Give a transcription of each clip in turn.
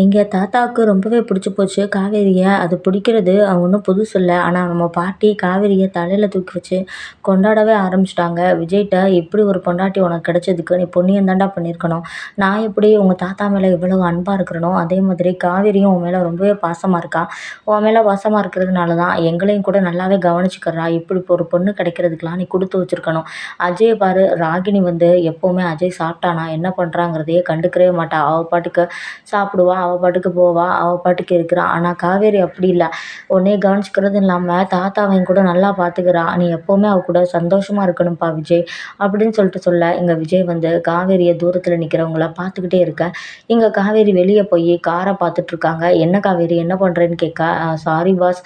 எங்கள் தாத்தாவுக்கு ரொம்பவே பிடிச்சி போச்சு. காவேரியை அது பிடிக்கிறது ஒன்றும் புதுசு இல்லை. ஆனால் நம்ம பாட்டி காவேரியை தலையில் தூக்கி வச்சு கொண்டாடவே ஆரம்பிச்சிட்டாங்க. விஜய்கிட்ட இப்படி ஒரு பொண்டாட்டி உனக்கு கிடைச்சதுக்கு நீ புண்ணியம் தாண்டா பண்ணியிருக்கணும். நான் எப்படி உங்கள் தாத்தா மேலே எவ்வளோ அன்பாக இருக்கிறனோ அதே மாதிரி காவேரியும் உன் மேலே ரொம்பவே பாசமாக இருக்கா? உன் மேலே பாசமாக இருக்கிறதுனால தான் எங்களையும் கூட நல்லாவே கவனிச்சுக்கிறா. இப்படி ஒரு பொண்ணு கிடைக்கிறதுக்கெலாம் நீ கொடுத்து வச்சிருக்கணும். அஜய் பாரு ராகினி வந்து எப்போவுமே அஜய் சாப்பிட்டானா என்ன பண்ணுறாங்கிறதையே கண்டுக்கவே மாட்டா. அவள் பாட்டுக்கு சாப்பிடுவா அவள் பாட்டுக்கு போவா அவள் பாட்டுக்கு இருக்கிறா. ஆனால் காவேரி அப்படி இல்லை. உன்னைய கவனிச்சிக்கிறதும் இல்லாமல் தாத்தாவையும் கூட நல்லா பார்த்துக்கிறா நீ எப்போவுமே அவள் கூட சந்தோஷமாக இருக்கணும்ப்பா விஜய். அப்படின்னு சொல்லிட்டு சொல்ல எங்கள் விஜய் வந்து காவேரியை தூரத்தில் நிற்கிறவங்கள பார்த்துக்கிட்டே இருக்க. இங்கே காவேரி வெளியே போய் காரை பார்த்துட்ருக்காங்க என்ன காவேரி என்ன பண்ணுறேன்னு கேட்க சாரி பாஸ்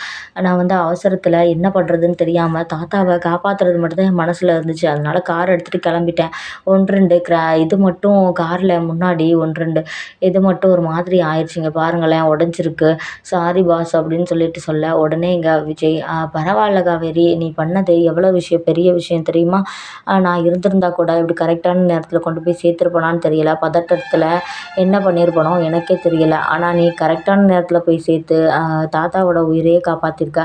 நான் வந்து அவசரத்தில் என்ன பண்ணுறதுன்னு தெரியாமல் தாத்தாவை காப்பாற்றுறது மட்டும்தான் என் மனசில் இருந்துச்சு. அதனால் கார் எடுத்துகிட்டு கிளம்பிட்டேன். ஒன்று ரெண்டு கிரா இது மட்டும் காரில் முன்னாடி ஒன்று ரெண்டு. இது மட்டும் ஒரு மாதிரி ஆயிடுச்சுங்க. பாருங்களேன் உடஞ்சிருக்கு. சாரி பாஸ் அப்படின்னு சொல்லிட்டு சொல்ல உடனே இங்கே விஜய் பரவாயில்ல காவேரி நீ பண்ணது எவ்வளோ விஷயம் பெரிய விஷயம் தெரியுமா? நான் இருந்திருந்தா கூட இப்படி கரெக்டான நேரத்தில் கொண்டு போய் சேர்த்துருப்பனான்னு தெரியல. பதட்டத்தில் என்ன பண்ணியிருப்பனோ எனக்கே தெரியல. ஆனால் நீ கரெக்டான நேரத்தில் போய் சேர்த்து தாத்தாவோட உயிரையே காப்பாற்றிருக்க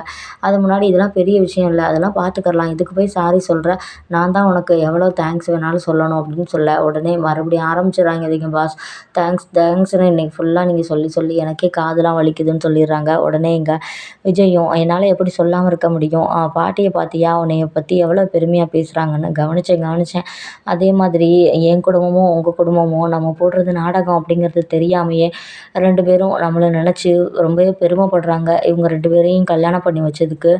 அது முன்னாடி இதெல்லாம் பெரிய விஷயம் இல்லை. அதெல்லாம் பார்த்துக்கலாம் இதுக்கு போய் சாரி சொல்கிற நான் தான் உனக்கு எவ்வளோ தேங்க்ஸ் வேணாலும் சொல்லணும் அப்படின்னு சொல்ல. உடனே மறுபடியும் ஆரம்பிச்சிடுறாங்க இதுங்க பாஸ் தேங்க்ஸ் தேங்க்ஸ்னு இன்றைக்கி ஃபுல்லாக நீங்கள் சொல்லி சொல்லி எனக்கே காதெலாம் வலிக்குதுன்னு சொல்லிடுறாங்க. உடனே இங்கே விஜயும் என்னால் எப்படி சொல்லாமல் இருக்க முடியும்? பாட்டியை பார்த்தியா உன்னைய பற்றி எவ்வளோ பெருமையாக பேசுகிறாங்கன்னு கவனித்தேன் கவனித்தேன் அதே மாதிரி என் குடும்பமும் உங்கள் குடும்பமும் நம்ம போடுறது நாடகம் அப்படிங்கிறது தெரியாமையே ரெண்டு பேரும் நம்மளை நினச்சி ரொம்பவே பெருமைப்படுறாங்க. இவங்க ரெண்டு பேரையும் கல்யாணம் பண்ணி வச்சதுக்கு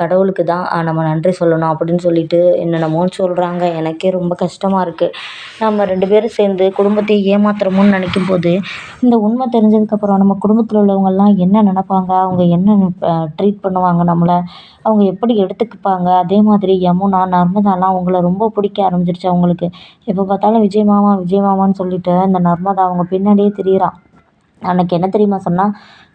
கடவுளுக்கு தான் நம்ம நன்றி சொல்லணும் அப்படின்னு சொல்லிட்டு என்னென்னமோன்னு சொல்கிறாங்க எனக்கே ரொம்ப கஷ்டமாக இருக்குது நம்ம ரெண்டு பேரும் சேர்ந்து குடும்பத்தை ஏமாத்துறோமோன்னு நினைக்கும் போது இந்த உண்மை தெரிஞ்சதுக்கப்புறம் நம்ம குடும்பத்தில் உள்ளவங்கெல்லாம் என்ன நினப்பாங்க? அவங்க என்ன ட்ரீட் பண்ணுவாங்க நம்மளை? அவங்க எப்படி எடுத்துக்குப்பாங்க? அதே மாதிரி யமுனா நர்மதாலாம் அவங்கள ரொம்ப பிடிக்க ஆரம்பிச்சிருச்சு அவங்களுக்கு. எப்போ பார்த்தாலும் விஜய் மாமா விஜய் மாமான்னு சொல்லிட்டு அந்த நர்மதா அவங்க பின்னாடியே திரியிறா. அன்னைக்கு என்ன தெரியுமா சொன்னால்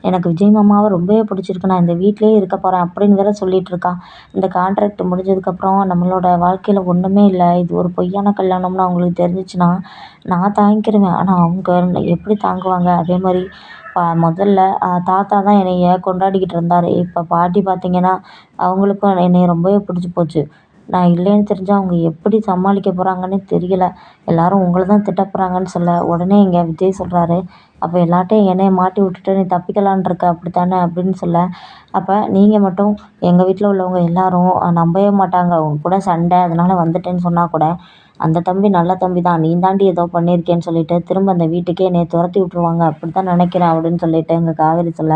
எனக்கு விஜய் மாமாவை ரொம்பவே பிடிச்சிருக்கு. நான் இந்த வீட்டிலேயே இருக்க போகிறேன் அப்படின்னு வேற சொல்லிகிட்ருக்கா இந்த கான்ட்ராக்ட் முடிஞ்சதுக்கப்புறம் நம்மளோட வாழ்க்கையில் ஒன்றுமே இல்லை. இது ஒரு பொய்யான கல்யாணம்னு அவங்களுக்கு தெரிஞ்சிச்சுன்னா நான் தாங்கிடுவேன் ஆனால் அவங்க எப்படி தாங்குவாங்க? அதே மாதிரி முதல்ல தாத்தா தான் என்னைய கொண்டாடிக்கிட்டு இருந்தார். இப்போ பாட்டி பார்த்திங்கன்னா அவங்களுக்கும் என்னைய ரொம்பவே பிடிச்சி போச்சு. நான் இல்லைன்னு தெரிஞ்சால் அவங்க எப்படி சமாளிக்க போகிறாங்கன்னே தெரியல. எல்லோரும் உங்களை தான் திட்ட போகிறாங்கன்னு சொல்ல உடனே இங்கே விஜய் சொல்கிறாரு அப்போ எல்லார்ட்டையும் என்னையை மாட்டி விட்டுட்டு நீ தப்பிக்கலான்னு இருக்க அப்படி தானே அப்படின்னு சொல்ல அப்போ நீங்கள் மட்டும் எங்கள் வீட்டில் உள்ளவங்க எல்லாரும் நம்பவே மாட்டாங்க. உங்க கூட சண்டை அதனால் வந்துட்டேன்னு சொன்னால் கூட அந்த தம்பி நல்ல தம்பி தான். நீ தாண்டி ஏதோ பண்ணியிருக்கேன்னு சொல்லிட்டு திரும்ப அந்த வீட்டுக்கே என்னை துரத்தி விட்ருவாங்க அப்படி தான் நினைக்கிறேன் அப்படின்னு சொல்லிட்டு எங்கள் காவேரி சொல்ல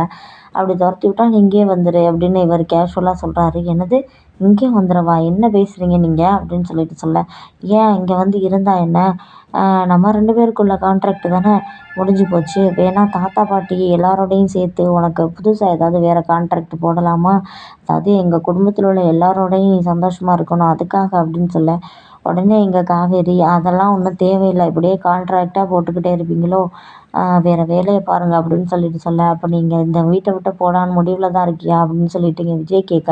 அப்படி துரத்தி விட்டா நீ இங்கேயே வந்துடு அப்படின்னு இவர் கேஷுவலாக சொல்கிறாரு என்னது? இங்கே வந்துடவா என்ன பேசுகிறீங்க நீங்கள் அப்படின்னு சொல்லிட்டு சொல்ல ஏன் இங்கே வந்து இருந்தால் என்ன? நம்ம ரெண்டு பேருக்குள்ள கான்ட்ராக்ட் தானே? முடிஞ்சு போச்சு. வேணால் தாத்தா பாட்டி எல்லாரோடையும் சேர்த்து உனக்கு புதுசாக ஏதாவது வேறு கான்ட்ராக்ட் போடலாமா? அதாவது எங்கள் குடும்பத்தில் உள்ள எல்லாரோடையும் சந்தோஷமாக இருக்கணும். அதுக்காக அப்படின்னு சொல்ல உடனே எங்கள் காவேரி அதெல்லாம் ஒன்றும் தேவையில்லை. இப்படியே கான்ட்ராக்டாக போட்டுக்கிட்டே இருப்பீங்களோ? வேறு வேலையை பாருங்கள் அப்படின்னு சொல்லிட்டு சொல்ல அப்போ நீங்கள் இந்த வீட்டை விட்டு போடான்னு முடிவில் தான் இருக்கியா? அப்படின்னு சொல்லிட்டு இங்கே விஜய் கேட்க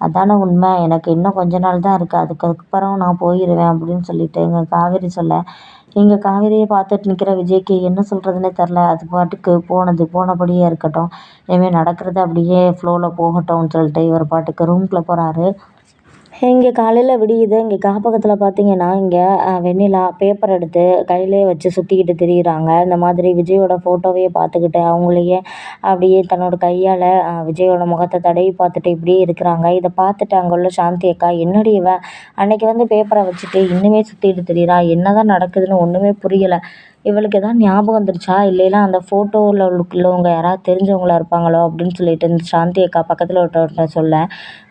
அதானே உண்மை. எனக்கு இன்னும் கொஞ்ச நாள் தான் இருக்குது அதுக்கப்புறம் நான் போயிடுவேன் அப்படின்னு சொல்லிட்டு எங்கள் காவேரி சொல்ல இங்கே காவேரியை பார்த்துட்டு நிற்கிற விஜய்க்கு என்ன சொல்கிறதுனே தெரில அது பாட்டுக்கு போனது போனபடியே இருக்கட்டும். இனிமேல் நடக்கிறது அப்படியே ஃப்ளோவில் போகட்டும்னு சொல்லிட்டு இவர் பாட்டுக்கு ரூம்குள்ளே போகிறாரு இங்கே காலையில் விடியுது. இங்கே காப்பகத்தில் பார்த்தீங்கன்னா இங்கே வெண்ணிலா பேப்பர் எடுத்து கையிலே வச்சு சுற்றிக்கிட்டு திரியிறாங்க. இந்த மாதிரி விஜயோட ஃபோட்டோவையே பார்த்துக்கிட்டு அவங்களையே அப்படியே தன்னோட கையால் விஜயோட முகத்தை தடவி பார்த்துட்டு இப்படியே இருக்கிறாங்க. இதை பார்த்துட்டு அங்கே உள்ள சாந்தி அக்கா என்னடி இவன் அன்னைக்கு வந்து பேப்பரை வச்சுட்டு இன்னுமே சுற்றிட்டு திரியிறா? என்ன தான் நடக்குதுன்னு ஒன்றுமே புரியலை. இவளுக்கு எதாவது ஞாபகம் வந்துருச்சா? இல்லைனா அந்த ஃபோட்டோவில் உள்ளவங்க யாராவது தெரிஞ்சவங்களா இருப்பாங்களோ அப்படின்னு சொல்லிட்டு இந்த சாந்தி அக்கா பக்கத்தில் ஒருத்தவர்கிட்ட சொல்ல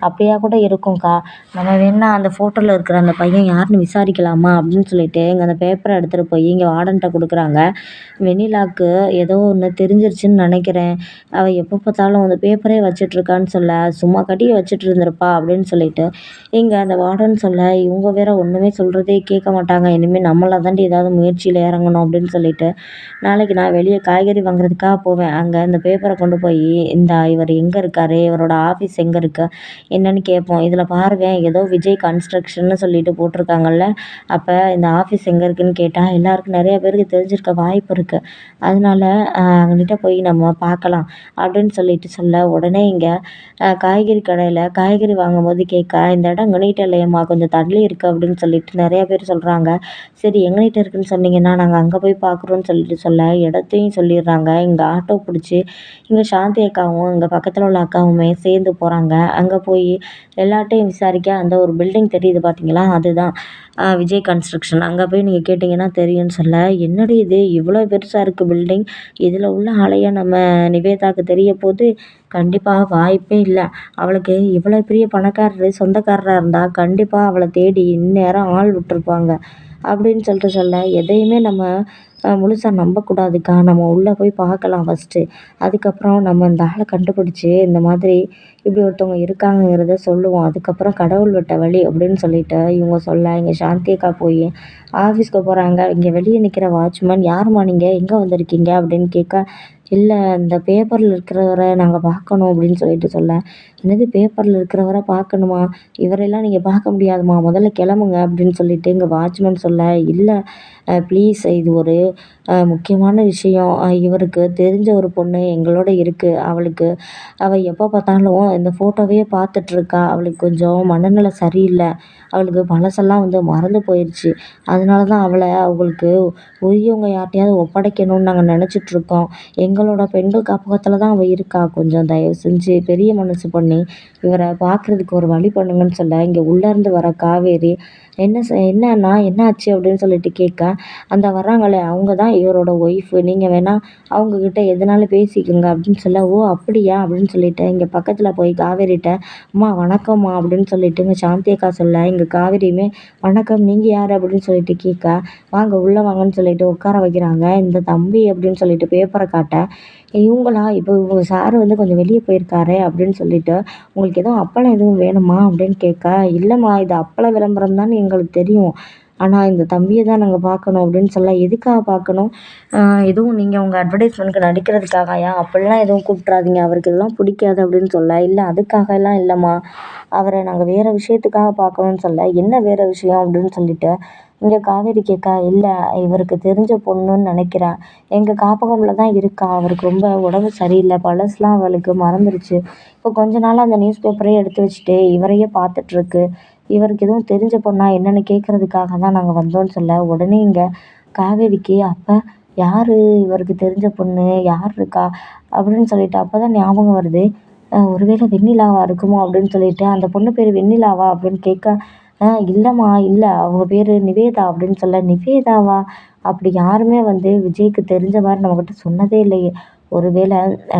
அப்படியா கூட இருக்கும்க்கா. நம்ம வேணால் அந்த ஃபோட்டோவில் இருக்கிற அந்த பையன் யாருன்னு விசாரிக்கலாமா? அப்படின்னு சொல்லிட்டு இங்கே அந்த பேப்பரை எடுத்துகிட்டு போய் இங்கே வார்டன்கிட்ட கொடுக்குறாங்க. வெண்ணிலாவுக்கு ஏதோ ஒன்று தெரிஞ்சிருச்சுன்னு நினைக்கிறேன். அவள் எப்போ பார்த்தாலும் அந்த பேப்பரே வச்சிட்ருக்கான்னு சொல்ல சும்மா கட்டி வச்சுட்டு இருந்திருப்பா அப்படின்னு சொல்லிட்டு இங்கே அந்த வார்டன் சொல்ல இவங்க வேற ஒன்றுமே சொல்கிறதே கேட்க மாட்டாங்க. இனிமேல் நம்மளாக தாண்டி ஏதாவது முயற்சியில் இறங்கணும் அப்படின்னு அப்படின்னு சொல்லிட்டு நாளைக்கு நான் வெளியே காய்கறி வாங்குறதுக்காக போவேன். அங்கே இந்த பேப்பரை கொண்டு போய் இந்த இவர் எங்கே இருக்கார்? இவரோட ஆஃபீஸ் எங்கே இருக்குது என்னன்னு கேட்போம். இதில் பாருவேன் ஏதோ விஜய் கன்ஸ்ட்ரக்ஷன்னு சொல்லிட்டு போட்டிருக்காங்கல்ல. அப்போ இந்த ஆஃபீஸ் எங்கே இருக்குன்னு கேட்டால் எல்லாருக்கும் நிறைய பேருக்கு தெரிஞ்சிருக்க வாய்ப்பு இருக்குது அதனால அங்கிட்ட போய் நம்ம பார்க்கலாம். அப்படின்னு சொல்லிட்டு சொல்ல உடனே இங்கே காய்கறி கடையில் காய்கறி வாங்கும்போது கேட்க இந்த இடம் எங்ககிட்ட இல்லையம்மா? கொஞ்சம் தள்ளி இருக்குது அப்படின்னு சொல்லிட்டு நிறைய பேர் சொல்கிறாங்க சரி எங்ககிட்ட இருக்குன்னு சொன்னீங்கன்னா நாங்கள் அங்கே போய் பார்க்குறோன்னு சொல்லிட்டு சொல்ல இடத்தையும் சொல்லிடுறாங்க. இங்கே ஆட்டோ பிடிச்சி இங்கே சாந்தி அக்காவும் இங்கே பக்கத்தில் உள்ள அக்காவுமே சேர்ந்து போகிறாங்க அங்கே போய் எல்லாட்டையும் விசாரிக்க அந்த ஒரு பில்டிங் தெரியுது பார்த்தீங்களா அதுதான். விஜய் கன்ஸ்ட்ரக்ஷன் அங்கே போய் நீங்கள் கேட்டிங்கன்னா தெரியும்னு சொல்ல என்னடி இது? இவ்வளோ பெருசாக இருக்குது பில்டிங் இதில் உள்ள ஆலையை நம்ம நிவேதாவுக்கு தெரிய போது கண்டிப்பாக வாய்ப்பே இல்லை. அவளுக்கு இவ்வளோ பெரிய பணக்காரர் சொந்தக்காரராக இருந்தால் கண்டிப்பாக அவளை தேடி இந்நேரம் ஆள் விட்டுருப்பாங்க. அப்படின்னு சொல்லிட்டு சொல்ல எதையுமே நம்ம முழுசாக நம்பக்கூடாதுக்கா. நம்ம உள்ளே போய் பார்க்கலாம் ஃபஸ்ட்டு அதுக்கப்புறம் நம்ம இந்த ஆளை கண்டுபிடிச்சி இந்த மாதிரி இப்படி ஒருத்தவங்க இருக்காங்கங்கிறத சொல்லுவோம். அதுக்கப்புறம் கடவுள் விட்ட வழி அப்படின்னு சொல்லிட்டு இவங்க சொல்ல இங்கே சாந்தியக்கா போய் ஆஃபீஸ்க்கு போகிறாங்க இங்கே வெளியே நிற்கிற வாட்ச்மேன் யாரும்மா நீங்கள் எங்கே வந்திருக்கீங்க? அப்படின்னு கேட்க இல்லை இந்த பேப்பரில் இருக்கிறவரை நாங்கள் பார்க்கணும் அப்படின்னு சொல்லிட்டு சொல்ல. என்னது பேப்பரில் இருக்கிறவரை பார்க்கணுமா? இவரெல்லாம் நீங்கள் பார்க்க முடியாதும்மா முதல்ல கிளம்புங்க அப்படின்னு சொல்லிட்டு இங்கே வாட்ச்மேன் சொல்ல இல்லை ப்ளீஸ் இது ஒரு முக்கியமான விஷயம். இவருக்கு தெரிஞ்ச ஒரு பொண்ணு எங்களோட இருக்குது அவளுக்கு அவள் எப்போ பார்த்தாலும் இந்த ஃபோட்டோவையே பார்த்துட்ருக்கா அவளுக்கு கொஞ்சம் மனநிலை சரியில்லை. அவளுக்கு பழசெல்லாம் வந்து மறந்து போயிடுச்சு அதனால தான் அவளை அவங்களுக்கு உரியவங்க யார்கிட்டையாவது ஒப்படைக்கணும்னு நாங்கள் நினச்சிட்ருக்கோம் எங்களோட பெண்கள் காப்பகத்தில் தான் அவள் இருக்கா. கொஞ்சம் தயவு செஞ்சு பெரிய மனசு பண்ணி இவரை பார்க்குறதுக்கு ஒரு வழி பண்ணுங்கன்னு சொல்ல இங்கே உள்ளேருந்து வர காவேரி என்ன செ என்னண்ணா என்ன ஆச்சு அப்படின்னு சொல்லிட்டு கேட்க அந்த வர்றாங்களே அவங்க தான் இவரோட ஒய்ஃபு நீங்கள் வேணால் அவங்கக்கிட்ட எதனாலும் பேசிக்கோங்க. அப்படின்னு சொல்ல ஓ அப்படியா? அப்படின்னு சொல்லிட்டு இங்கே பக்கத்தில் போய் காவேரிட்ட அம்மா வணக்கம்மா. அப்படின்னு சொல்லிட்டு இங்கே சாந்தி அக்கா சொல்ல இங்கே காவேரியுமே வணக்கம். நீங்கள் யார்? அப்படின்னு சொல்லிட்டு கேட்க வாங்க உள்ளே வாங்கன்னு சொல்லிட்டு உட்கார வைக்கிறாங்க. இந்த தம்பி அப்படின்னு சொல்லிட்டு பேப்பரை காட்ட இவங்களா? இப்போ இவங்க சார் வந்து கொஞ்சம் வெளியே போயிருக்காரு அப்படின்னு சொல்லிட்டு உங்களுக்கு எதுவும் அப்பளம் எதுவும் வேணுமா? அப்படின்னு கேட்க இல்லைம்மா இது அப்பள விளம்பரம் தான் எங்களுக்கு தெரியும். ஆனால் இந்த தம்பியை தான் நாங்கள் பார்க்கணும் அப்படின்னு சொல்ல எதுக்காக பார்க்கணும்? எதுவும் நீங்கள் உங்கள் அட்வர்டைஸ்மெண்ட்க்கு நடிக்கிறதுக்காகயா அப்படிலாம் எதுவும் கூப்பிட்றாதீங்க அவருக்கு இதெல்லாம் பிடிக்காது அப்படின்னு சொல்ல இல்லை அதுக்காக எல்லாம் இல்லைம்மா. அவரை நாங்கள் வேறு விஷயத்துக்காக பார்க்கணுன்னு சொல்ல என்ன வேறு விஷயம்? அப்படின்னு சொல்லிட்டு இங்கே காவேரி கேட்கா இல்லை இவருக்கு தெரிஞ்ச பொண்ணுன்னு நினைக்கிறேன் எங்கள் காப்பகமில் தான் இருக்கா. அவருக்கு ரொம்ப உடம்பு சரியில்லை. பழசுலாம் அவளுக்கு மறந்துருச்சு. இப்போ கொஞ்ச நாளாக அந்த நியூஸ் பேப்பரையே எடுத்து வச்சுட்டு இவரையே பார்த்துட்ருக்கு. இவருக்கு எதுவும் தெரிஞ்ச பொண்ணா என்னென்னு கேட்குறதுக்காக தான் நாங்கள் வந்தோம்னு சொல்ல உடனே இங்கே காவேரிக்கு அப்போ யார்? இவருக்கு தெரிஞ்ச பொண்ணு? யார் இருக்கா? அப்படின்னு சொல்லிட்டு அப்போ தான் ஞாபகம் வருது. ஒருவேளை வெண்ணிலாவா இருக்குமோ அப்படின்னு சொல்லிட்டு அந்த பொண்ணு பேர் வெண்ணிலாவா? அப்படின்னு கேட்க இல்லைம்மா இல்லை அவங்க பேர் நிவேதா அப்படின்னு சொல்ல நிவேதாவா? அப்படி யாருமே வந்து விஜய்க்கு தெரிஞ்ச மாதிரி நம்மக்கிட்ட சொன்னதே இல்லையே. ஒருவேளை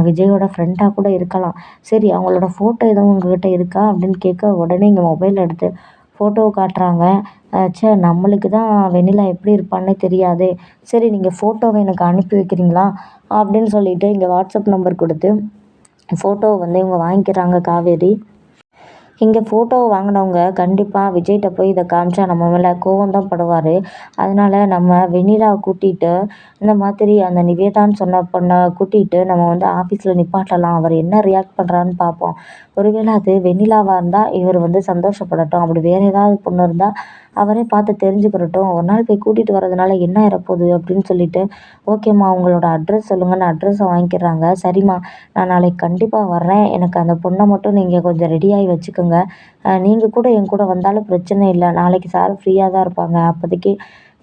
விஜயோட ஃப்ரெண்டாக கூட இருக்கலாம். சரி அவங்களோட ஃபோட்டோ எதுவும் உங்கக்கிட்ட இருக்கா? அப்படின்னு கேட்க உடனே இங்கே மொபைல் எடுத்து ஃபோட்டோவை காட்டுறாங்க. ச்சே நம்மளுக்கு தான் வெண்ணிலா எப்படி இருப்பான்னே தெரியாதே. சரி நீங்கள் ஃபோட்டோவை எனக்கு அனுப்பி வைக்கிறீங்களா? அப்படின்னு சொல்லிட்டு இங்கே வாட்ஸ்அப் நம்பர் கொடுத்து ஃபோட்டோவை வந்து இவங்க வாங்கிக்கிறாங்க காவேரி. இங்கே ஃபோட்டோவை வாங்கினவங்க கண்டிப்பாக விஜய்கிட்ட போய் இதை காமிச்சா நம்ம மேலே கோவம் தான் படுவார். அதனால் நம்ம வெண்ணிலா கூட்டிகிட்டு இந்த மாதிரி அந்த நிவேதான்னு சொன்ன பொண்ணை கூட்டிகிட்டு நம்ம வந்து ஆஃபீஸில் நிப்பாட்டலாம். அவர் என்ன ரியாக்ட் பண்ணுறான்னு பார்ப்போம். ஒருவேளை அது வெண்ணிலாவாக இருந்தால் இவர் வந்து சந்தோஷப்படட்டும். அப்படி வேறு ஏதாவது பொண்ணு இருந்தால் அவரே பார்த்து தெரிஞ்சுக்கிறட்டும். ஒரு நாள் போய் கூட்டிகிட்டு வரதுனால என்ன ஆயிரப்போகுது அப்படின்னு சொல்லிட்டு ஓகேம்மா உங்களோட அட்ரஸ் சொல்லுங்கன்னு அட்ரஸை வாங்கிக்கிறாங்க. சரிம்மா நான் நாளைக்கு கண்டிப்பாக வர்றேன். எனக்கு அந்த பொண்ணை மட்டும் நீங்கள் கொஞ்சம் ரெடியாகி வச்சுக்கோங்க. நீங்கள் கூட என் கூட வந்தாலும் பிரச்சனை இல்லை. நாளைக்கு சார் ஃப்ரீயாக தான் இருப்பாங்க. அப்போதைக்கு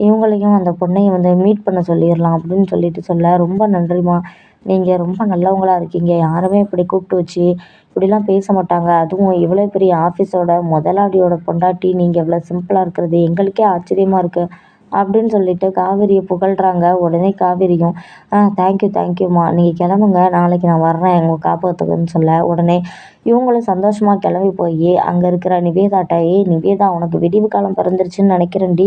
இவங்களையும் அந்த பொண்ணையும் வந்து மீட் பண்ண சொல்லிடலாம். அப்படின்னு சொல்லிட்டு சொல்ல. ரொம்ப நன்றிம்மா. நீங்கள் ரொம்ப நல்லவங்களாக இருக்கீங்க. யாருமே இப்படி கூப்பிட்டு வச்சு இப்படிலாம் பேச மாட்டாங்க. அதுவும் இவ்வளோ பெரிய ஆஃபீஸோட முதலாளியோட பொண்டாட்டி நீங்கள் இவ்வளோ சிம்பிளாக இருக்கிறது எங்களுக்கே ஆச்சரியமாக இருக்குது அப்படின்னு சொல்லிட்டு காவேரியை புகழ்கிறாங்க உடனே காவேரியும் ஆ தேங்க்யூ தேங்க்யூம்மா நீங்கள் கிளம்புங்க. நாளைக்கு நான் வர்றேன். உங்கள் காப்பகத்துக்குன்னு சொல்ல உடனே இவங்களும் சந்தோஷமாக கிளம்பி போய் அங்கே இருக்கிற நிவேதாட்ட ஏ நிவேதா உனக்கு விடிவு காலம் பிறந்துருச்சுன்னு நினைக்கிறேன்டி.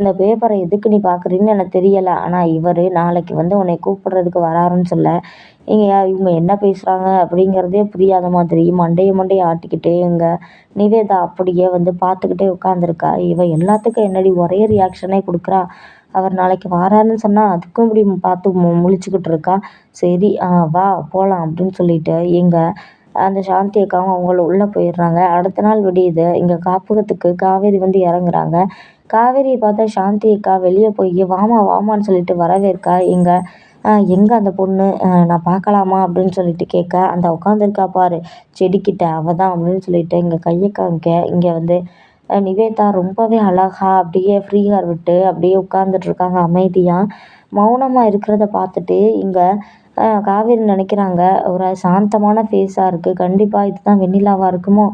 இந்த பேப்பரை எதுக்கு நீ பார்க்குறீன்னு எனக்கு தெரியலை. ஆனால் இவர் நாளைக்கு வந்து உன்னை கூப்பிடுறதுக்கு வராருன்னு சொல்ல. இங்கே இவங்க என்ன பேசுகிறாங்க அப்படிங்கிறதே புரியாத மாதிரி மண்டையை மண்டையை ஆட்டிக்கிட்டே இங்கே நிவேதா அப்படியே வந்து பார்த்துக்கிட்டே உட்காந்துருக்கா இவன் எல்லாத்துக்கும் என்னடி ஒரே ரியாக்ஷனே கொடுக்குறா? அவர் நாளைக்கு வாராருன்னு சொன்னால் அதுக்கும் இப்படி பார்த்து மு முழிச்சுக்கிட்டு இருக்கா. சரி வா போகலாம் அப்படின்னு சொல்லிட்டு எங்கள் அந்த சாந்தி அக்காவும் அவங்களும் உள்ளே போயிடுறாங்க. அடுத்த நாள் விடியுது. இங்கே காப்பகத்துக்கு காவேரி வந்து இறங்குறாங்க. காவேரியை பார்த்தா சாந்தி அக்கா வெளியே போய் வாமா வாமான்னு சொல்லிட்டு வரவேற்கா. இங்கே எங்கே அந்த பொண்ணு? நான் பார்க்கலாமா? அப்படின்னு சொல்லிட்டு கேட்க அந்த உட்காந்துருக்கா பாரு. செடிக்கிட்ட அவள் தான் அப்படின்னு சொல்லிட்டு இங்கே கையை காமிக்க இங்கே வந்து நிவேதா ரொம்பவே அழகா அப்படியே ஃப்ரீயாக விட்டு அப்படியே உட்காந்துட்ருக்காங்க அமைதியாக மௌனமாக இருக்கிறத பார்த்துட்டு இங்கே காவேரி நினைக்கிறாங்க. ஒரு சாந்தமான ஃபேஸாக இருக்குது கண்டிப்பாக இதுதான் வெண்ணிலாவாக இருக்குமோ?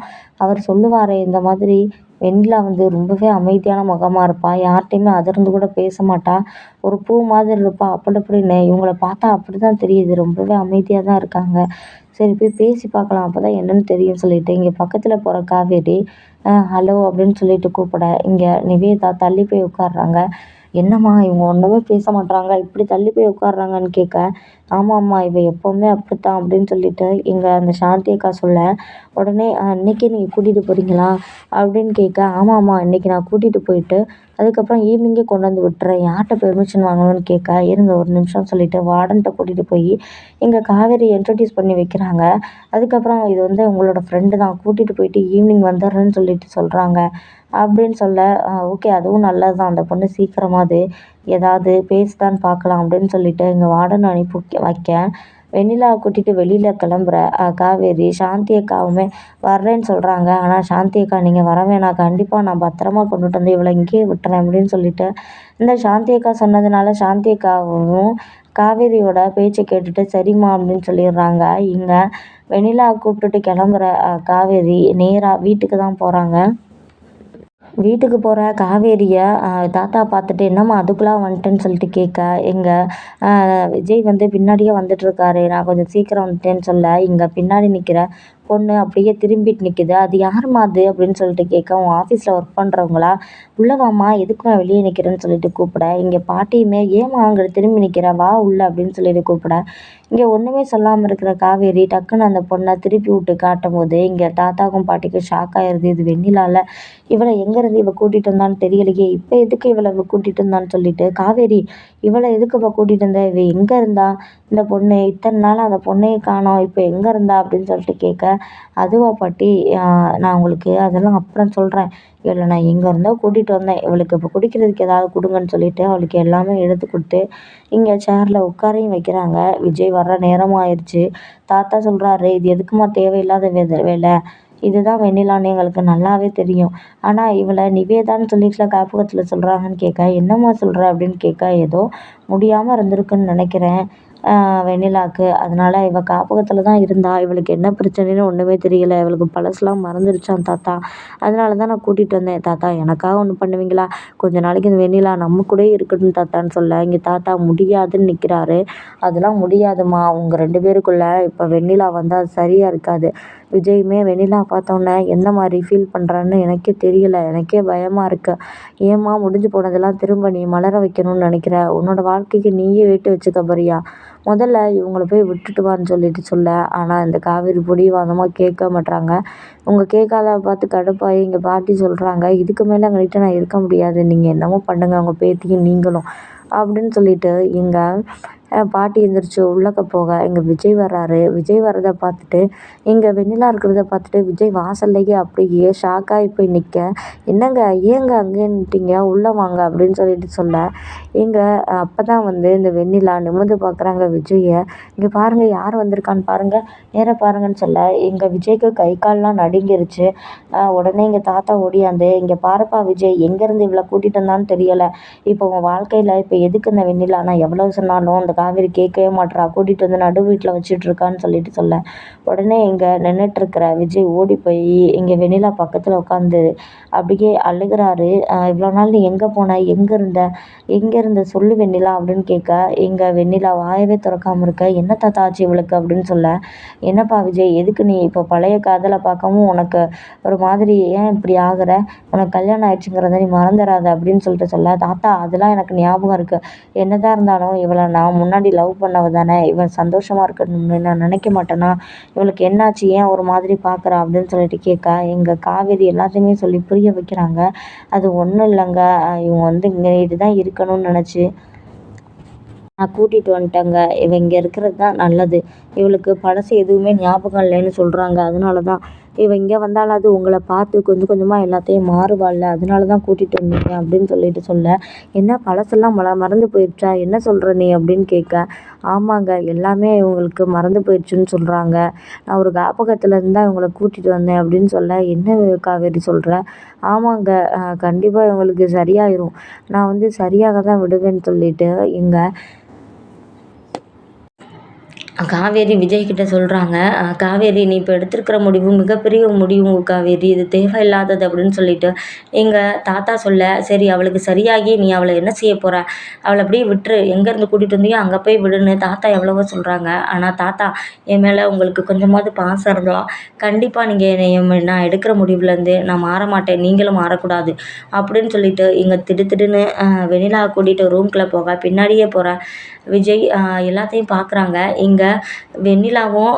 அவர் சொல்லுவாரே இந்த மாதிரி வெண்ணிலா வந்து ரொம்பவே அமைதியான முகமாக இருப்பாள் யார்கிட்டையுமே அதிர்ந்து கூட பேச மாட்டாள் ஒரு பூ மாதிரி இருப்பாள் அப்படி இப்படின்னு இவங்கள பார்த்தா அப்படி தான் தெரியுது. ரொம்பவே அமைதியாக தான் இருக்காங்க. சரி போய் பேசி பார்க்கலாம். அப்போ தான் என்னென்னு தெரியும் சொல்லிட்டு இங்கே பக்கத்தில் போகிற காவேரி ஹலோ அப்படின்னு சொல்லிட்டு கூப்பிட. இங்கே நிவேதா தள்ளி போய் உட்காடுறாங்க என்னம்மா இவங்க ஒன்றுமே பேச மாட்றாங்க. இப்படி தள்ளி போய் உட்காடுறாங்கன்னு கேட்க ஆமாம்மா இவள் எப்போவுமே அப்படித்தான் அப்படின்னு சொல்லிட்டு இங்கே அந்த சாந்தி அக்கா சொல்ல உடனே இன்னைக்கே நீங்கள் கூட்டிகிட்டு போகிறீங்களா அப்படின்னு கேட்க ஆமாம்மா இன்னைக்கு நான் கூட்டிகிட்டு போயிட்டு அதுக்கப்புறம் ஈவினிங்கே கொண்டு வந்து விட்டுறேன். யார்கிட்ட பெர்மிஷன் வாங்கணும்னு கேட்க இருங்க ஒரு நிமிஷம் சொல்லிட்டு வார்டன்கிட்ட கூட்டிகிட்டு போய் இங்கே காவேரி இன்ட்ரடியூஸ் பண்ணி வைக்கிறாங்க. அதுக்கப்புறம் இது வந்து உங்களோட ஃப்ரெண்டு தான் கூட்டிகிட்டு போயிட்டு ஈவினிங் வந்துடுறேன்னு சொல்லிட்டு சொல்கிறாங்க அப்படின்னு சொல்ல ஓகே அதுவும் நல்லது தான் அந்த பொண்ணு சீக்கிரமாவது ஏதாவது பேசுதான்னு பார்க்கலாம் அப்படின்னு சொல்லிட்டு எங்கள் வார்டனை அனுப்பி வைக்க வெண்ணிலாவை கூட்டிகிட்டு வெளியில் கிளம்புற காவேரி சாந்தி அக்காவுமே வர்றேன்னு சொல்கிறாங்க ஆனால் சாந்தி அக்கா நீங்கள் வர வேணாம். கண்டிப்பாக நான் பத்திரமா கொண்டுட்டு வந்து இவளை இங்கேயே விட்டுறேன் அப்படின்னு சொல்லிட்டு இந்த சாந்தி அக்கா சொன்னதுனால சாந்தி அக்காவும் காவேரியோட பேச்சை கேட்டுட்டு சரிம்மா அப்படின்னு சொல்லிடுறாங்க. இங்கே வெண்ணிலா கூப்பிட்டுட்டு கிளம்புற காவேரி நேராக வீட்டுக்கு தான் போகிறாங்க வீட்டுக்கு போகிற காவேரியை தாத்தா பார்த்துட்டு என்னம்மா அதுக்குலாம் வந்துட்டேன்னு சொல்லிட்டு கேட்க எங்கள் விஜய் வந்து பின்னாடியே வந்துட்டுருக்காரு நான் கொஞ்சம் சீக்கிரம் வந்துட்டேன்னு சொல்ல இங்கே பின்னாடி நிற்கிற பொண்ணு அப்படியே திரும்பிட்டு நிற்கிது அது யாரும்மா அது அப்படின்னு சொல்லிட்டு கேட்க உன் ஆஃபீஸில் ஒர்க் பண்ணுறவங்களா உள்ளே வாம்மா எதுக்குமா வெளியே நிற்கிறேன்னு சொல்லிட்டு கூப்பிட. இங்கே பாட்டியுமே ஏமா அங்கே திரும்பி நிற்கிற வா உள்ள அப்படின்னு சொல்லிட்டு கூப்பிட. இங்கே ஒன்றுமே சொல்லாமல் இருக்கிற காவேரி டக்குன்னு அந்த பொண்ணை திருப்பி விட்டு காட்டும் போது இங்கே தாத்தாக்கும் பாட்டிக்கும் ஷாக் ஆயிடுது இது வெண்ணிலால. இவளை எங்கேருந்து இவள் கூட்டிகிட்டு வந்தான்னு தெரியலையே. இப்போ எதுக்கு இவளை கூட்டிகிட்டு வந்தான்னு சொல்லிட்டு காவேரி இவளை எதுக்கு இப்போ கூட்டிகிட்டு வந்த? இவ எங்கே இருந்தா? இந்த பொண்ணு இத்தனை நாள் அந்த பொண்ணையே காணோம். இப்போ எங்கே இருந்தா? அப்படின்னு சொல்லிட்டு கேட்க அதுவா பாட்டி? நான் உங்களுக்கு அதெல்லாம் அப்புறம் சொல்கிறேன் இவளை நான் எங்கே இருந்தோ கூட்டிகிட்டு வந்தேன். இவளுக்கு இப்போ குடிக்கிறதுக்கு ஏதாவது கொடுங்கன்னு சொல்லிட்டு அவளுக்கு எல்லாமே எடுத்து கொடுத்து இங்கே சேரில் உட்காரையும் வைக்கிறாங்க. விஜய் வர்ற நேரமும் ஆயிடுச்சு தாத்தா சொல்கிறாரு இது எதுக்குமா தேவையில்லாத வேலை வேலை? இதுதான் வெண்ணிலான்னு எங்களுக்கு நல்லாவே தெரியும். ஆனால் இவளை நிவேதான்னு சொல்லிட்டுல காப்பகத்தில் சொல்கிறாங்கன்னு கேட்க என்னம்மா சொல்கிற அப்படின்னு கேட்க ஏதோ முடியாமல் இருந்திருக்குன்னு நினைக்கிறேன். வெண்ணிலாவுக்கு அதனால் இவள் காப்பகத்தில் தான் இருந்தா. இவளுக்கு என்ன பிரச்சனைன்னு ஒன்றுமே தெரியல. இவளுக்கு பழசுலாம் மறந்துருச்சான் தாத்தா. அதனால தான் நான் கூட்டிகிட்டு வந்தேன். தாத்தா எனக்காக ஒன்று பண்ணுவீங்களா? கொஞ்ச நாளைக்கு இந்த வெண்ணிலா நம்ம கூடயே இருக்கட்டும் தாத்தான்னு சொல்ல. இங்கே தாத்தா முடியாதுன்னு நிற்கிறாரு அதெல்லாம் முடியாதும்மா. உங்கள் ரெண்டு பேருக்குள்ளே இப்போ வெண்ணிலா வந்தால் சரியாக இருக்காது. விஜயுமே வெண்ணிலா பார்த்தோன்னே எந்த மாதிரி ஃபீல் பண்ணுறான்னு எனக்கே தெரியல. எனக்கே பயமாக இருக்கு. ஏம்மா முடிஞ்சு போனதெல்லாம் திரும்ப நீ மலர வைக்கணும்னு நினைக்கிற? உன்னோட வாழ்க்கைக்கு நீயே வெயிட்டு வச்சுக்க போறியா? முதல்ல இவங்கள போய் விட்டுட்டு வான்னு சொல்லிட்டு சொல்ல. ஆனால் இந்த காவேரி பொடி வாதமாக கேட்க மாட்றாங்க. உங்கள் கேட்காத பார்த்து கடுப்பாகி எங்கள் பாட்டி சொல்கிறாங்க இதுக்கு மேலே எங்கள்கிட்ட நான் இருக்க முடியாது. நீங்கள் என்னமோ பண்ணுங்கள் உங்கள் பேத்தியும் நீங்களும். அப்படின்னு சொல்லிட்டு இங்கே பாட்டி எந்திரிச்சு உள்ளக்க போக. இங்கே விஜய் வர்றாரு. விஜய் வர்றதை பார்த்துட்டு இங்கே வெண்ணிலா இருக்கிறத பார்த்துட்டு விஜய் வாசல்லையே அப்படியே ஷாக்காகி போய் நிற்க என்னங்க ஏங்க அங்கேயே நின்ட்டீங்க உள்ளே வாங்க அப்படின்னு சொல்லிட்டு சொல்ல. இங்கே அப்போ தான் வந்து இந்த வெண்ணிலா நிமிர்ந்து பார்க்குறாங்க விஜயை இங்கே பாருங்கள் யார் வந்திருக்கான்னு பாருங்கள் நேராக பாருங்கன்னு சொல்ல. எங்கள் விஜய்க்கு கை கால்லாம் நடுங்கிருச்சு. உடனே எங்கள் தாத்தா ஓடியாந்து இங்கே பாருப்பா விஜய் எங்கேருந்து இவ்வளோ கூட்டிகிட்டு வந்தான்னு தெரியலை. இப்போ உன் வாழ்க்கையில் இப்போ எதுக்கு இந்த வெண்ணிலா நான் எவ்வளோ சொன்னாலும் அந்த காவேரி கேட்கவே மாட்றா. கூட்டிகிட்டு வந்து நடு வீட்டில் வச்சிட்ருக்கான்னு சொல்லிட்டு சொல்ல. உடனே இங்கே நின்றுட்டுருக்கிற விஜய் ஓடி போய் இங்கே வெண்ணிலா பக்கத்தில் உட்காந்து அப்படியே அழுகிறாரு. இவ்வளோ நாள் நீ எங்கே போன? எங்கே இருந்த? எங்கே இருந்த? சொல்லு வெண்ணிலா அப்படின்னு கேட்க இங்கே வெண்ணிலா வாயவே திறக்காமல் இருக்க. என்ன தாத்தா ஆச்சு இவளுக்கு? அப்படின்னு சொல்ல என்னப்பா விஜய் எதுக்கு நீ இப்போ பழைய காதலை பார்க்கவும் உனக்கு ஒரு மாதிரி ஏன் இப்படி ஆகிற? உனக்கு கல்யாணம் ஆயிடுச்சுங்கிறத நீ மறந்துடாத அப்படின்னு சொல்லிட்டு சொல்ல தாத்தா அதெல்லாம் எனக்கு ஞாபகம் இருக்குது என்னதான் இருந்தாலும் இவளை நான் முன் முன்னாடி லவ் பண்ணவ தானே? இவன் சந்தோஷமாக இருக்கணும்னு நான் நினைக்க மாட்டேனா? இவளுக்கு என்னாச்சு? ஏன் ஒரு மாதிரி பார்க்குறா அப்படின்னு சொல்லிட்டு கேட்க எங்கள் காவேரி எல்லாத்தையுமே சொல்லி புரிய வைக்கிறாங்க. அது ஒன்றும் இல்லைங்க. இவங்க வந்து இங்கே இதுதான் இருக்கணும்னு நினச்சி நான் கூட்டிகிட்டு வந்துட்டேங்க. இவன் இங்கே இருக்கிறது தான் நல்லது. இவளுக்கு பழசு எதுவுமே ஞாபகம் இல்லைன்னு சொல்கிறாங்க அதனால தான் இவன் இங்கே வந்தாலாவது உங்களை பார்த்து கொஞ்சம் கொஞ்சமாக எல்லாத்தையும் மாறுவாள்ல. அதனால தான் கூட்டிகிட்டு வந்தீங்க அப்படின்னு சொல்லிட்டு சொல்ல என்ன பழசெல்லாம் மல மறந்து போயிடுச்சா? என்ன சொல்கிற நீ? அப்படின்னு கேட்க ஆமாங்க எல்லாமே இவங்களுக்கு மறந்து போயிடுச்சுன்னு சொல்கிறாங்க நான் ஒரு காப்பகத்தில் இருந்தால் இவங்களை கூட்டிகிட்டு வந்தேன் அப்படின்னு சொல்ல என்ன காவேரி சொல்கிற ஆமாங்க கண்டிப்பாக இவங்களுக்கு சரியாயிரும். நான் வந்து சரியாக தான் விடுவேன்னு சொல்லிட்டு இங்கே காவேரி விஜய்கிட்ட சொல்கிறாங்க காவேரி நீ இப்போ எடுத்திருக்கிற முடிவு மிகப்பெரிய முடிவு காவேரி. இது தேவையில்லாதது அப்படின்னு சொல்லிட்டு எங்கள் தாத்தா சொல்ல சரி அவளுக்கு சரியாகி நீ அவளை என்ன செய்ய போகிற அவளை அப்படியே விட்டுரு. எங்கேருந்து கூட்டிகிட்டு வந்தியோ அங்கே போய் விடுன்னு தாத்தா எவ்வளவோ சொல்கிறாங்க ஆனால் தாத்தா என் மேலே உங்களுக்கு கொஞ்சமாவது பாசம் இருந்தோம் கண்டிப்பாக நீங்கள் என்னை நான் எடுக்கிற முடிவுலேருந்து நான் மாற மாட்டேன். நீங்களும் மாறக்கூடாது அப்படின்னு சொல்லிட்டு இங்கே திடு திடுன்னு வெண்ணிலா கூட்டிகிட்டு ரூம்குள்ளே போக பின்னாடியே போகிற விஜய் எல்லாத்தையும் பார்க்குறாங்க இங்கே வெண்ணிலாவும்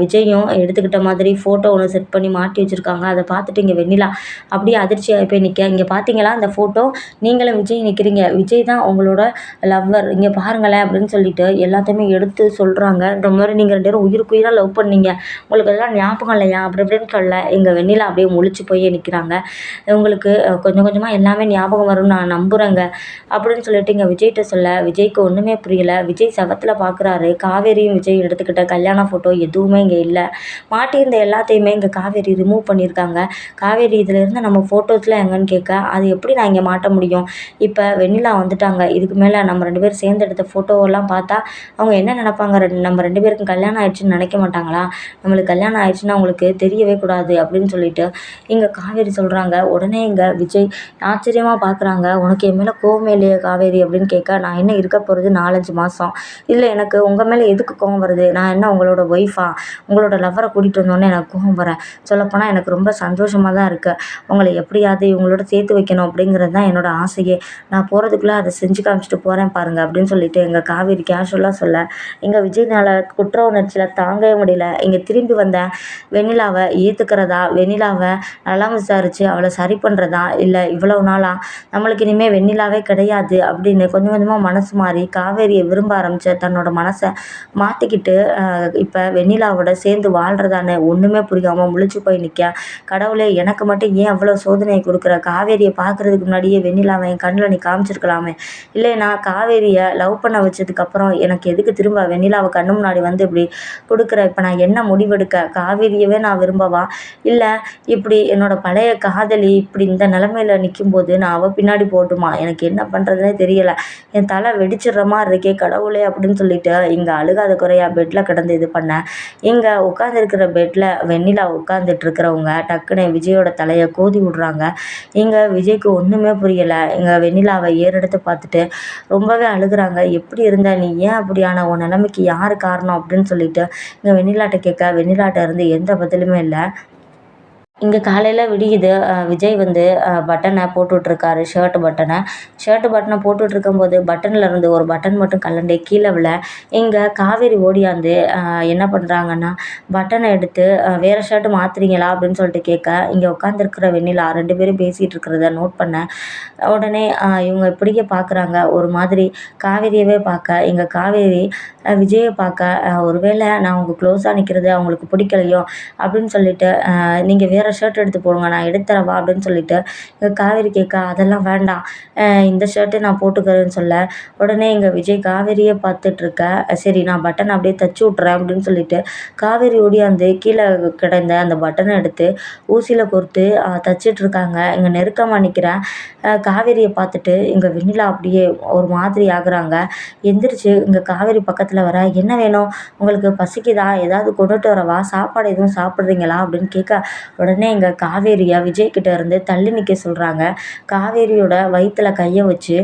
விஜயும் எடுத்துக்கிட்ட மாதிரி ஃபோட்டோ ஒன்று செட் பண்ணி மாட்டி வச்சுருக்காங்க. அதை பார்த்துட்டு இங்கே வெண்ணிலா அப்படியே அதிர்ச்சியாக போய் நிற்க இங்கே பார்த்தீங்களா அந்த ஃபோட்டோ நீங்களும் விஜய் நிற்கிறீங்க விஜய் தான் உங்களோட லவ்வர் இங்கே பாருங்களேன் அப்படின்னு சொல்லிட்டு எல்லாத்தையுமே எடுத்து சொல்கிறாங்க இந்த மாதிரி நீங்கள் ரெண்டு பேரும் உயிருக்கு உயிராக லவ் பண்ணீங்க. உங்களுக்கு அதெல்லாம் ஞாபகம் இல்லையா? அப்படி இப்படின்னு சொல்ல எங்கள் வெண்ணிலா அப்படியே முழிச்சு போய் நிற்கிறாங்க உங்களுக்கு கொஞ்சம் கொஞ்சமாக எல்லாமே ஞாபகம் வரும்னு நான் நம்புகிறேங்க அப்படின்னு சொல்லிட்டு இங்கே விஜய்கிட்ட சொல்ல விஜய்க்கு ஒன்றுமே புரியலை. விஜய் சவத்தில் பார்க்குறாரு காவேரியும் விஜய் எடுத்துக்கிட்ட கல்யாண ஃபோட்டோ எதுவும் எதுவுமே இங்கே இல்லை. மாட்டியிருந்த எல்லாத்தையுமே இங்கே காவேரி ரிமூவ் பண்ணியிருக்காங்க காவேரி இதிலேருந்து நம்ம ஃபோட்டோஸ்லாம் எங்கேன்னு கேட்க அது எப்படி நான் இங்கே மாட்ட முடியும்? இப்போ வெண்ணிலா வந்துட்டாங்க. இதுக்கு மேலே நம்ம ரெண்டு பேரும் சேர்ந்து எடுத்த ஃபோட்டோவெல்லாம் பார்த்தா அவங்க என்ன நினப்பாங்க? ரெண்டு நம்ம ரெண்டு பேருக்கும் கல்யாணம் ஆயிடுச்சுன்னு நினைக்க மாட்டாங்களா? நம்மளுக்கு கல்யாணம் ஆயிடுச்சுன்னா அவங்களுக்கு தெரியவே கூடாது அப்படின்னு சொல்லிட்டு இங்கே காவேரி சொல்கிறாங்க உடனே இங்கே விஜய் ஆச்சரியமாக பார்க்குறாங்க உனக்கு என் மேலே கோவமே இல்லையே காவேரி அப்படின்னு கேட்க நான் என்ன இருக்க போகிறது நாலஞ்சு மாதம் இல்லை எனக்கு உங்கள் மேலே எதுக்கு கோவம் வருது? நான் என்ன உங்களோட ஒய்ஃபா உங்களோட லவ்வரை கூட்டிகிட்டு வந்தோடனே எனக்கு கோவம் வர. சொல்லப்போனால் எனக்கு ரொம்ப சந்தோஷமாக தான் இருக்குது உங்களை எப்படியாவது இவங்களோட சேர்த்து வைக்கணும் அப்படிங்கிறது தான் என்னோடய ஆசையே. நான் போகிறதுக்குள்ளே அதை செஞ்சு காமிச்சிட்டு போகிறேன் பாருங்கள் அப்படின்னு சொல்லிட்டு எங்கள் காவேரி கேஷுவலாக சொல்ல எங்கள் விஜய்னால் குற்ற உணர்ச்சியில் தாங்கவே முடியல. இங்கே திரும்பி வந்த வெண்ணிலாவை ஏற்றுக்கிறதா வெண்ணிலாவை நல்லா விசாரித்து அவளை சரி பண்ணுறதா இல்லை இவ்வளோ நாளாக நம்மளுக்கு இனிமேல் வெண்ணிலாவே கிடையாது அப்படின்னு கொஞ்சம் கொஞ்சமாக மனசு மாறி காவேரியை விரும்ப ஆரம்பித்த தன்னோட மனசை மாற்றிக்கிட்டு இப்போ வெண்ணிலா வெண்ணிலாவோட சேர்ந்து வாழ்கிறதானே ஒன்றுமே புரியாமல் முழிச்சு போய் நிற்க கடவுளே எனக்கு மட்டும் ஏன் அவ்வளோ சோதனையை கொடுக்குற? காவேரியை பார்க்குறதுக்கு முன்னாடியே வெண்ணிலாவை என் கண்ணில் நீ காமிச்சிருக்கலாமே. இல்லை நான் காவேரியை லவ் பண்ண வச்சதுக்கப்புறம் எனக்கு எதுக்கு திரும்ப வெண்ணிலாவை கண்ணு முன்னாடி வந்து இப்படி கொடுக்குற? இப்போ நான் என்ன முடிவெடுக்க? காவேரியவே நான் விரும்பவா? இல்லை இப்படி என்னோடய பழைய காதலி இப்படி இந்த நிலமையில நிற்கும்போது நான் அவள் பின்னாடி போட்டுமா? எனக்கு என்ன பண்ணுறதுனே தெரியலை. என் தலை வெடிச்சிடுற மாதிரி இருக்கே கடவுளே அப்படின்னு சொல்லிட்டு இங்கே அழுகாத குறையா பெட்டில் கிடந்து இது பண்ணேன். இங்கே உட்காந்துருக்கிற பெட்டில் வெண்ணிலா உட்காந்துட்ருக்கிறவங்க டக்குன்னு விஜயோட தலையை கோதி விடுறாங்க. இங்கே விஜய்க்கு ஒன்றுமே புரியலை. இங்கே வெண்ணிலாவை ஏறெடுத்து பார்த்துட்டு ரொம்பவே அழுகுறாங்க. எப்படி இருந்த? நீ ஏன் அப்படியான? உன் நிலைமைக்கு யார் காரணம்? அப்படின்னு சொல்லிட்டு இங்கே வெண்ணிலாட்ட கேட்க வெண்ணிலாட்ட இருந்து எந்த பதிலுமே இல்லை. இங்கே காலையில் விடியுது. விஜய் வந்து பட்டனை போட்டுட்ருக்காரு ஷர்ட்டு பட்டனை ஷர்ட்டு பட்டனை போட்டுட்ருக்கும்போது பட்டனில் இருந்து ஒரு பட்டன் மட்டும் கலண்டே கீழே விழ. இங்கே காவேரி ஓடியாந்து என்ன பண்ணுறாங்கன்னா பட்டனை எடுத்து வேறு ஷர்ட்டு மாற்றுறீங்களா அப்படின்னு சொல்லிட்டு கேட்க இங்கே உட்காந்துருக்குற வெண்ணிலா ரெண்டு பேரும் பேசிகிட்டு இருக்கிறத நோட் பண்ணேன் உடனே இவங்க இப்படியே பார்க்குறாங்க ஒரு மாதிரி காவேரியவே பார்க்க இங்கே காவேரி விஜயை பார்க்க ஒரு வேளை நான் உங்கள் க்ளோஸாக நிற்கிறது அவங்களுக்கு பிடிக்கலையோ அப்படின்னு சொல்லிட்டு நீங்கள் வேறு ஷர்ட் எடுத்து போடுங்க நான் எடுத்து தரவா அப்படின்னு சொல்லிட்டு எங்கள் காவேரி கேட்க அதெல்லாம் வேண்டாம். இந்த ஷர்ட்டு நான் போட்டுக்கிறேன்னு சொல்ல உடனே எங்கள் விஜய் காவேரியை பார்த்துட்ருக்க சரி நான் பட்டன் அப்படியே தச்சு விட்றேன் அப்படின்னு சொல்லிட்டு காவேரி ஓடியாந்து கீழே கிடந்த அந்த பட்டனை எடுத்து ஊசியில் கொடுத்து தச்சிட்ருக்காங்க இங்கே நெருக்கமாக நிற்கிறேன் காவேரியை பார்த்துட்டு இங்கே வெண்ணிலா அப்படியே ஒரு மாதிரி ஆகுறாங்க. எந்திரிச்சு இங்கே காவேரி பக்கத்தில் வர என்ன வேணும்? உங்களுக்கு பசிக்குதா? ஏதாவது கொண்டுட்டு வரவா சாப்பாடு எதுவும் சாப்பிட்றீங்களா? அப்படின்னு கேட்க உடனே இங்கே காவேரியை விஜய்கிட்ட இருந்து தள்ளி நிற்க சொல்கிறாங்க காவேரியோட வயிற்றுல கையை வச்சு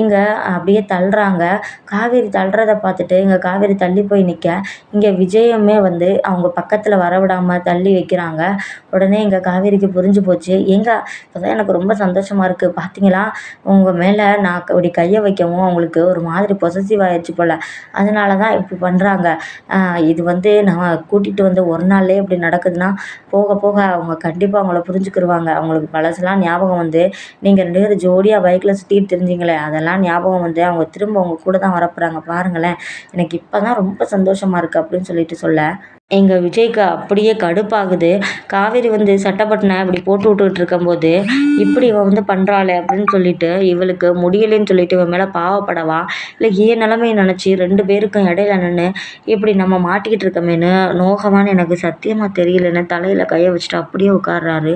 இங்கே அப்படியே தள்ளுறாங்க. காவேரி தள்ளுறதை பார்த்துட்டு இங்கே காவேரி தள்ளி போய் நிற்க இங்கே விஜயுமே வந்து அவங்க பக்கத்தில் வர விடாமல் தள்ளி வைக்கிறாங்க. உடனே இங்கே காவேரிக்கு புரிஞ்சு போச்சு. எங்கே இப்போதான் எனக்கு ரொம்ப சந்தோஷமாக இருக்குது பார்த்தீங்களா உங்கள் மேலே நான் அப்படி கையை வைக்கவும் அவங்களுக்கு ஒரு மாதிரி பொசசிவ் ஆயிடுச்சு போல். அதனால தான் இப்படி பண்ணுறாங்க இது வந்து நான் கூட்டிகிட்டு வந்து ஒரு நாள்லேயே இப்படி நடக்குதுன்னா போக போக அவங்க கண்டிப்பாக அவங்கள புரிஞ்சுக்கிருவாங்க. அவங்களுக்கு பழசுலாம் ஞாபகம் வந்து நீங்கள் ரெண்டு பேரும் ஜோடியாக பைக்கில் சுற்றிட்டு தெரிஞ்சிங்களே அதெல்லாம் ஞாபகம் வந்து அவங்க திரும்ப அவங்க கூட தான் வரப்போகிறாங்க பாருங்களேன் எனக்கு இப்போ தான் ரொம்ப சந்தோஷமாக இருக்குது அப்படின்னு சொல்லிட்டு சொல்ல. எங்கள் விஜய்க்கு அப்படியே கடுப்பாகுது. காவேரி வந்து சட்டை பட்டனை இப்படி போட்டு விட்டுக்கிட்டு இருக்கும்போது இப்படி இவன் வந்து பண்ணுறாளே அப்படின்னு சொல்லிட்டு இவளுக்கு முடியலைன்னு சொல்லிட்டு இவன் மேலே பாவப்படவா? இல்லை ஏன் நிலமையை நினச்சி ரெண்டு பேருக்கும் இடையில நின்று இப்படி நம்ம மாட்டிக்கிட்டு இருக்கமேன்னு நோகமான்னு எனக்கு சத்தியமாக தெரியலன்னு தலையில் கையை வச்சுட்டு அப்படியே உட்கார்றாரு.